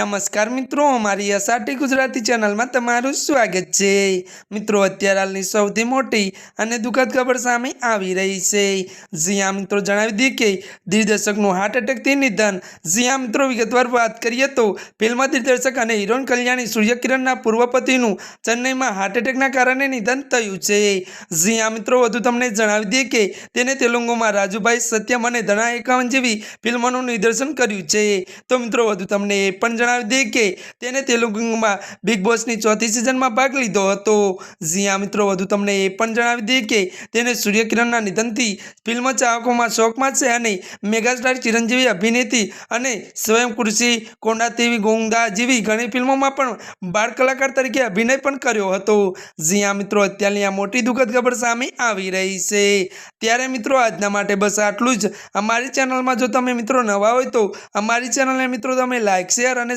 નમસ્કાર મિત્રો, અમારી અસાટી ગુજરાતી ચેનલમાં તમારું સ્વાગત છે. મિત્રો, અત્યારે હાલની સૌથી મોટી અને દુઃખદ ખબર સામે આવી રહી છે. જ્યાં મિત્રો, જણાવી દઈએ કે દિગ્દર્શકનું હાર્ટ એટેકથી નિધન. જ્યાં મિત્રો, વિગતવાર વાત કરીએ તો ફિલ્મ દિગ્દર્શક અને હિરોન કલ્યાણી સૂર્યકિરણના પૂર્વ પતિનું ચેન્નઈમાં હાર્ટ એટેકના કારણે નિધન થયું છે. જ્યાં મિત્રો, વધુ તમને જણાવી દઈએ કે તેને તેલુગુમાં રાજુભાઈ સત્યમ અને ધણા એકાવન જેવી ફિલ્મોનું નિદર્શન કર્યું છે. તો મિત્રો, વધુ તમને એ પણ જણાવી દઈએ કે તેને તેલુગુમાં બિગ બોસની ચોથી સિઝનમાં ભાગ લીધો હતો. જ્યાં મિત્રો, વધુ તમને એ પણ જણાવી દઈએ કે તેને સૂર્યકિરણના નિધનથી ફિલ્મ ચાહકોમાં શોકમાં છે અને મેગાસ્ટાર ચિરંજીવી અભિનેત્રી અને સ્વયં કૃષિ કોંડા તેવી ગોંગા જેવી ઘણી ફિલ્મોમાં પણ બાળ કલાકાર તરીકે અભિનય પણ કર્યો હતો. જ્યાં મિત્રો, અત્યારની આ મોટી દુઃખદ ખબર સામે આવી રહી છે. ત્યારે મિત્રો, આજના માટે બસ આટલું જ. અમારી ચેનલમાં જો તમે મિત્રો નવા હોય તો અમારી ચેનલને મિત્રો તમે લાઇક શેર અને